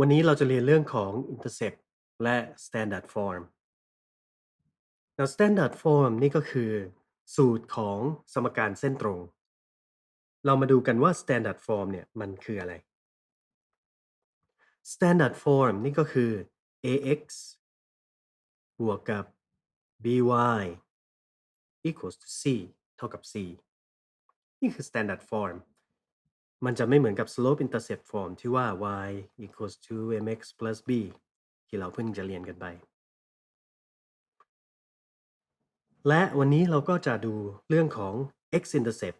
วันนี้เราจะเรียนเรื่องของ intercept และ standard form แล้ว standard form นี่ก็คือ สูตรของสมการเส้นตรง เรามาดูกันว่า standard form เนี่ยมันคืออะไร standard form นี่ก็คือ ax บวกกับ by equals to c เท่ากับ c นี่คือ standard form มันจะไม่เหมือนกับ slope intercept form ที่ว่า y equals to mx plus b ที่เราเพิ่งจะเรียนกันไป และวันนี้เราก็จะดูเรื่องของ x intercept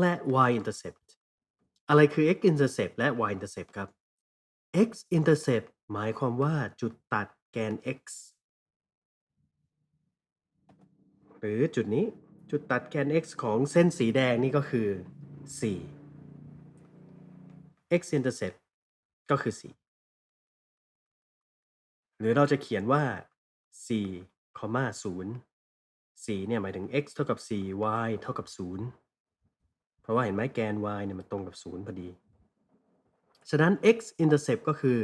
และ y intercept อะไรคือ x intercept และ y intercept ครับ x intercept หมายความว่าจุดตัดแกน x หรือจุดนี้จุดตัดแกน x ของเส้นสีแดงนี่ก็คือ 4 x intercept ก็คือ 4 หรือเราจะเขียนว่า 4 0 4เนี่ยหมายถึง x เท่ากับ 4 y เท่ากับ 0 เพราะว่าเห็นไหมแกน y เนี่ยมันตรงกับ 0 พอดี ฉะนั้น x intercept ก็คือ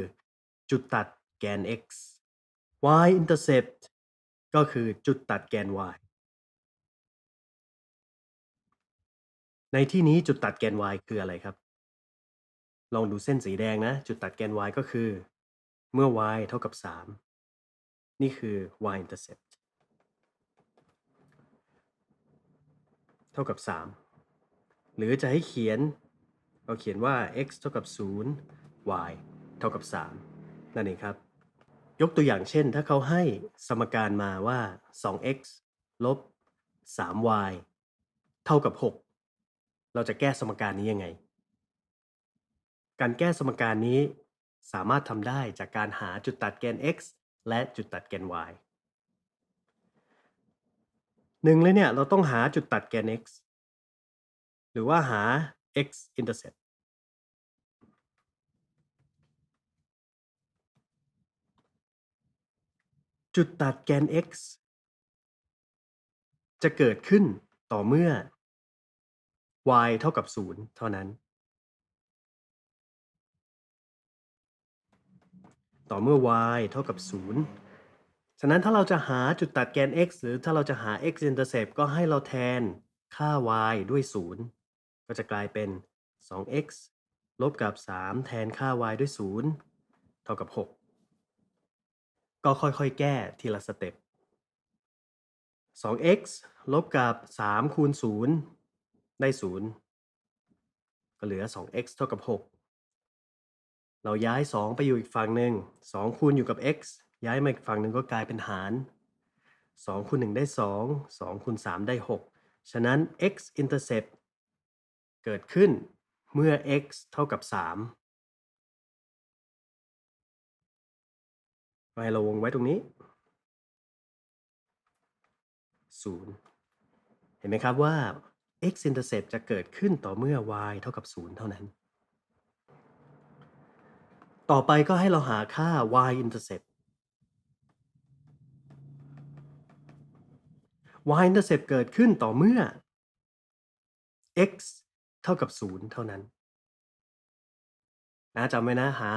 จุดตัดแกน x y intercept ก็คือจุดตัดแกน y ในที่นี้จุดตัดแกน y คืออะไรครับ ลองดูเส้นสีแดงนะ จุดตัดแกน y ก็คือ เมื่อ y เท่ากับ 3 นี่คือ y intercept เท่ากับ 3 หรือจะให้เขียนเราเขียนว่า x เท่ากับ 0 y เท่ากับ 3 นั่นเองครับ ยกตัวอย่างเช่น ถ้าเขาให้สมการมาว่า 2x ลบ 3y เท่ากับ 6 เราจะแก้สมการนี้ยังไง การแก้สมการนี้สามารถทำได้จากการหาจุดตัดแกน x และจุดตัดแกน y หนึ่งเลยเนี่ยเราต้องหาจุดตัดแกน x หรือว่าหา x intercept จุดตัดแกน x จะเกิดขึ้นต่อเมื่อ y เท่ากับ 0 เท่านั้น ต่อเมื่อ y เท่ากับ 0 ฉะนั้นถ้าเราจะหาจุดตัดแกน x หรือถ้าเราจะหา x intercept ก็ให้เราแทนค่า y ด้วย 0 ก็จะกลายเป็น 2x ลบกับ 3 แทนค่า y ด้วย 0 เท่ากับ 6 ก็ค่อยๆ แก้ทีละสเต็ป 2x ลบกับ 3 คูณ 0 ได้0ก็เหลือ 2x เท่ากับ 6 เราย้าย 2 ไปอยู่อีกฝั่งหนึ่ง2คูณอยู่กับ x ย้ายมาอีกฝั่งหนึ่งก็กลายเป็นหาร2คูณ1ได้ 2 2คูณ3ได้ 6 ฉะนั้น x intercept เกิดขึ้นเมื่อ x เท่ากับ 3 ไว้เราวงไว้ตรงนี้ 0 เห็นไหมครับว่า x intercept จะเกิดขึ้นต่อเมื่อ y เท่ากับ 0 เท่านั้น ต่อไปก็ให้เราหาค่า y intercept y intercept เกิดขึ้นต่อเมื่อ x เท่ากับ 0 เท่านั้นนะจำไว้นะหา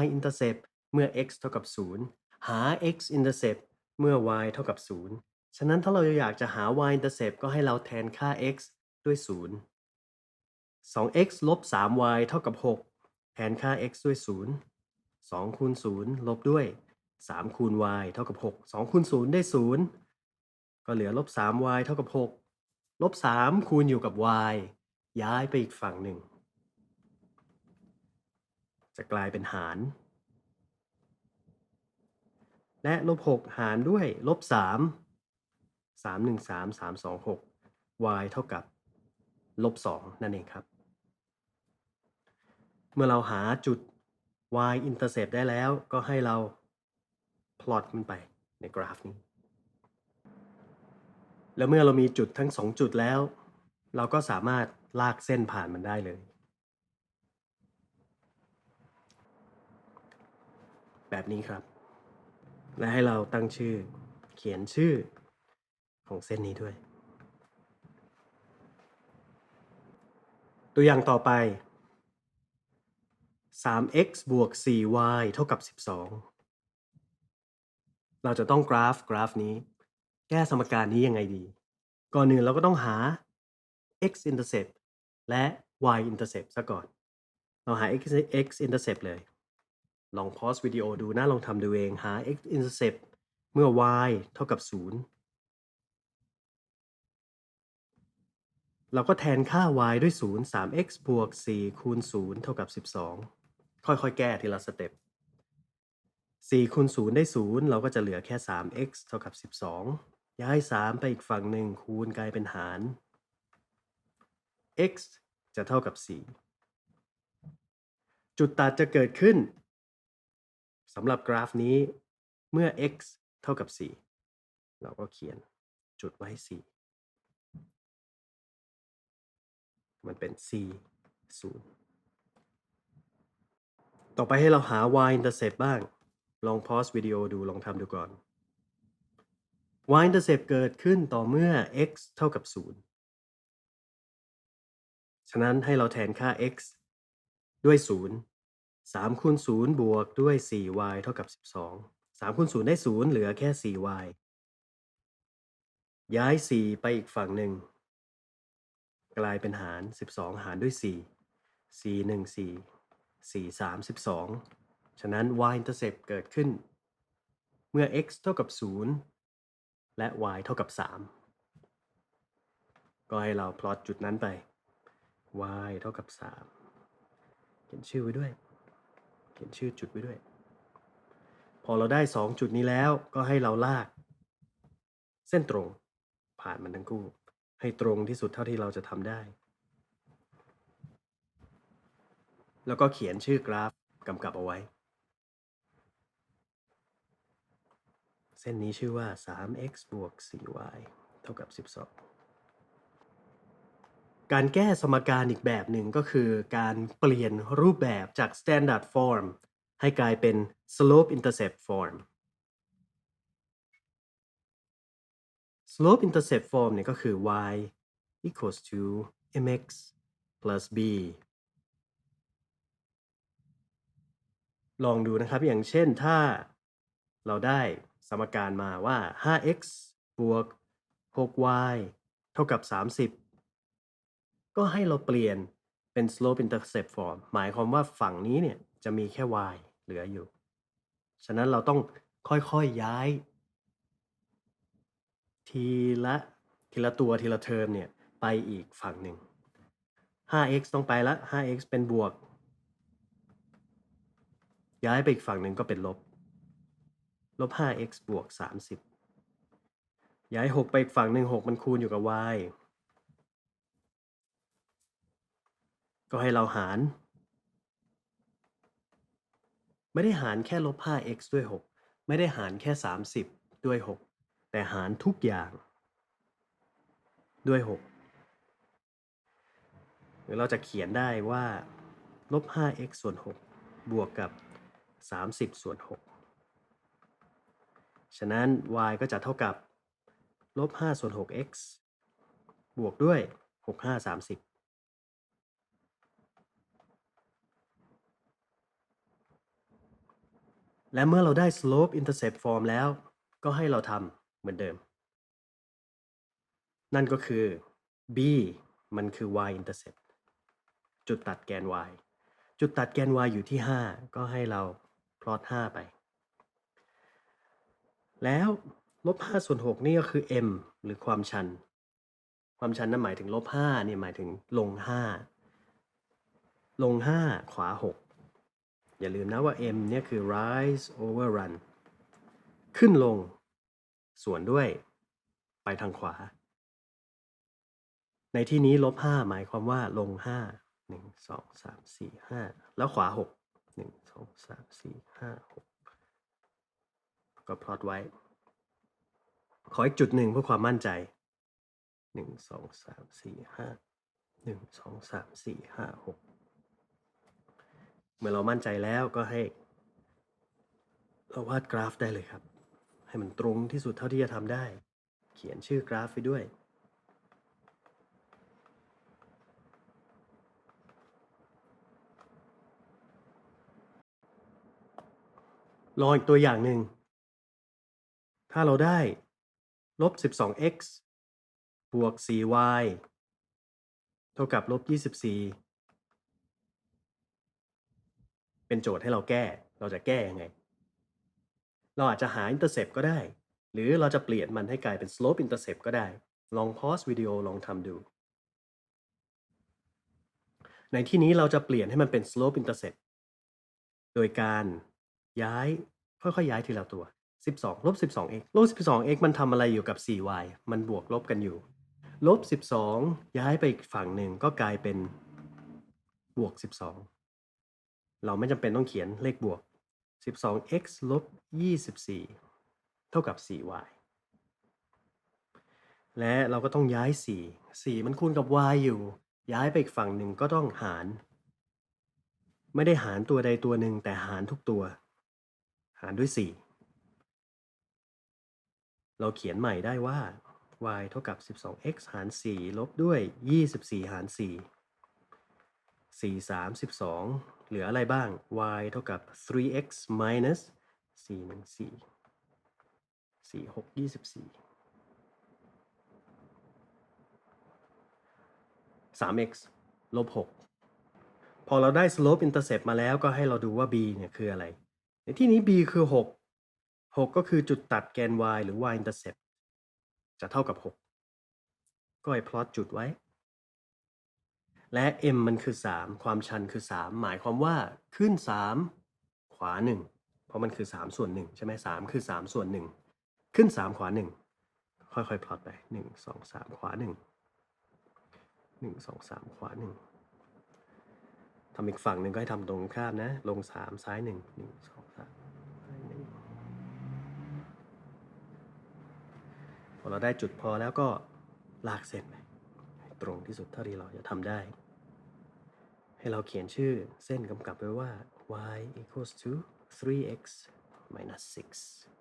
y intercept เมื่อ x เท่ากับ 0 หา x intercept เมื่อ y เท่ากับ 0 ฉะนั้นถ้าเราอยากจะหา y intercept ก็ให้เราแทนค่า x ด้วย 0 2x ลบ 3y เท่ากับ 6 แทนค่า x ด้วย 0 2คูณ0ลบด้วย 3 คูณ y เท่ากับ 6 2คูณ0ได้ 0 ก็เหลือลบ 3y เท่ากับ 6 ลบ 3 คูณอยู่กับ y ย้ายไปอีกฝั่งหนึ่ง จะกลายเป็นหาร และลบ 6 หารด้วยลบ 3 3 1 3 3 2 6 y เท่ากับลบ2นั่นเองครับ เมื่อเราหาจุด y intercept ได้แล้วก็ให้เรา plot มันไปในกราฟนี้ แล้วเมื่อเรามีจุดทั้ง 2 จุดแล้ว เราก็สามารถลากเส้นผ่านมันได้เลย แบบนี้ครับ และให้เราตั้งชื่อ เขียนชื่อ ของเส้นนี้ด้วย ตัวอย่างต่อไป 3x บวก 4y เท่ากับ 12 เราจะต้องกราฟกราฟนี้ แก้สมการนี้ยังไงดี ก่อนหนึ่งเราก็ต้องหา x intercept และ y intercept ซะก่อน เราหา x x intercept เลย ลองพอสวิดีโอดูนะ ลองทำดูเอง หา x intercept เมื่อ y เท่ากับ 0 เราก็แทนค่า y ด้วย 0 3x บวก 4 คูณ 0 เท่ากับ 12 ค่อยๆ แก้ทีละสเต็ป 4 คูณ 0 ได้ 0 เราก็จะเหลือแค่ 3x เท่ากับ 12 ย้าย 3 ไปอีกฝั่งหนึ่งคูณกลายเป็นหาร x จะเท่ากับ 4 จุดตัดจะเกิดขึ้นสำหรับกราฟนี้เมื่อ x เท่ากับ 4 เราก็เขียนจุดไว้ 4 มันเป็น c 0ต่อไปให้เราหา y intercept บ้าง ลองพอสวิดีโอดูลองทำดูก่อน y intercept เกิดขึ้นต่อเมื่อ x เท่ากับ 0 ฉะนั้นให้เราแทนค่า x ด้วย 0 3คูณ0บวกด้วย 4y เท่ากับ 12 3คูณ0ได้ 0 เหลือแค่ 4y ย้าย 4 ไปอีกฝั่งหนึ่ง กลายเป็นหาร 12 หารด้วย 4 4 1 4 4 3 12 ฉะนั้น y intercept เกิดขึ้น เมื่อ x เท่ากับ 0 และ y เท่ากับ 3 ก็ให้เราพลอตจุดนั้นไป y เท่ากับ 3 เขียนชื่อไว้ด้วย เขียนชื่อจุดไว้ด้วย พอเราได้ 2 จุดนี้แล้วก็ให้เราลาก เส้นตรงผ่านมันทั้งคู่ ให้ตรงที่สุดเท่าที่เราจะทำได้ แล้วก็เขียนชื่อกราฟกำกับเอาไว้ เส้นนี้ชื่อว่า 3x บวก 4y เท่ากับ 12 การแก้สมการอีกแบบหนึ่งก็คือการเปลี่ยนรูปแบบจาก standard form ให้กลายเป็น slope intercept form slope intercept form เนี่ยก็คือ y equals to mx plus b ลองดูนะครับ อย่างเช่นถ้าเราได้สมการมาว่า 5x บวก 6y เท่ากับ 30 ก็ให้เราเปลี่ยนเป็น slope intercept form หมายความว่าฝั่งนี้เนี่ยจะมีแค่ y เหลืออยู่ ฉะนั้นเราต้องค่อยๆยย้าย ทีละทีละตัวทีละเทอมเนี่ยไปอีกฝั่งหนึ่ง 5x ต้องไปละ 5x เป็นบวก ย้ายไปอีกฝั่งหนึ่งก็เป็นลบ ลบ 5x บวก 30 ย้าย 6 ไปอีกฝั่งหนึ่ง6 มันคูณอยู่กับ y ก็ให้เราหาร ไม่ได้หารแค่ลบ 5x ด้วย 6 ไม่ได้หารแค่ 30 ด้วย 6 แต่หารทุกอย่าง ด้วย 6 หรือเราจะเขียนได้ว่าลบ 5x ส่วน 6 บวกกับ 30 ส่วน 6 ฉะนั้น y ก็จะเท่ากับลบ 5 ส่วน 6x บวกด้วย 6 5 30และเมื่อเราได้ slope intercept form แล้ว ก็ให้เราทำ มือนเดิม นั่นก็คือ b มันคือ y intercept จุดตัดแกน y จุดตัดแกน y อยู่ที่ 5 ก็ให้เราพลอต 5 ไป แล้วลบ5ส่วน6นี่ก็คือ m หรือความชัน ความชันนั้นหมายถึงลบ5นี่หมายถึงลง 5 ลง 5 ขวา 6 อย่าลืมนะว่า m เนี่ยคือ rise over run ขึ้นลง ส่วนด้วย ไปทางขวา ในที่นี้ลบ5หมายความว่าลง5 1 2 3 4 5แล้วขวา6 1 2 3 4 5 6ก็พลอตไว้ ขออีกจุดหนึ่งเพื่อความมั่นใจ1 2 3 4 5 1 2 3 4 5 6เมื่อเรามั่นใจแล้วก็ให้ เราวาดกราฟได้เลยครับ ให้มันตรงที่สุดเท่าที่จะทำได้ เขียนชื่อกราฟไปด้วย ลองอีกตัวอย่างหนึ่ง ถ้าเราได้ลบ 12x บวก 4y เท่ากับลบ 24 เป็นโจทย์ให้เราแก้ เราจะแก้ยังไง เราอาจจะหา intercept ก็ได้ หรือเราจะเปลี่ยนมันให้กลายเป็น slope intercept ก็ได้ ลองพอสวิดีโอลองทำดู ในที่นี้เราจะเปลี่ยนให้มันเป็น slope intercept โดยการย้ายค่อยๆย้ายทีละตัว 12 ลบ 12x ลบ 12x มันทำอะไรอยู่กับ 4y มันบวกลบกันอยู่ ลบ 12 ย้ายไปอีกฝั่งหนึ่งก็กลายเป็นบวก 12 เราไม่จำเป็นต้องเขียนเลขบวก 12x ลบ 24 เท่ากับ 4y และเราก็ต้องย้าย 4 4 มันคูณกับ y อยู่ ย้ายไปอีกฝั่งหนึ่งก็ต้องหาร ไม่ได้หารตัวใดตัวหนึ่งแต่หารทุกตัว หารด้วย 4 เราเขียนใหม่ได้ว่า y เท่ากับ 12x หาร 4 ลบด้วย 24 หาร 4 4 3 12 เหลืออะไรบ้าง y เท่ากับ 3x minus 4 1 4 4 6 24 3x ลบ 6 พอเราได้ slope intercept มาแล้วก็ให้เราดูว่า b เนี่ยคืออะไร ในที่นี้ b คือ 6 6 ก็คือจุดตัดแกน y หรือ y intercept จะเท่ากับ 6 ก็ให้พลอตจุดไว้ และ m มันคือ 3 ความชันคือ 3 หมายความว่าขึ้น 3 ขวา 1 เพราะมันคือ 3 ส่วน 1 ใช่ไหม3คือ 3 ส่วน 1 ขึ้น 3 ขวา 1 ค่อยๆ พลอตไป 1 2 3 ขวา 1 1 2 3 ขวา 1 ทำอีกฝั่งหนึ่งก็ให้ทำตรงข้ามนะ ลง 3 ซ้าย 1 1 2 3ซ้าย1พอเราได้จุดพอแล้วก็ลากเส้นไป ตรงที่สุดเท่าที่เราจะทำได้ ให้เราเขียนชื่อเส้นกำกับไว้ว่า y equals to 3x minus 6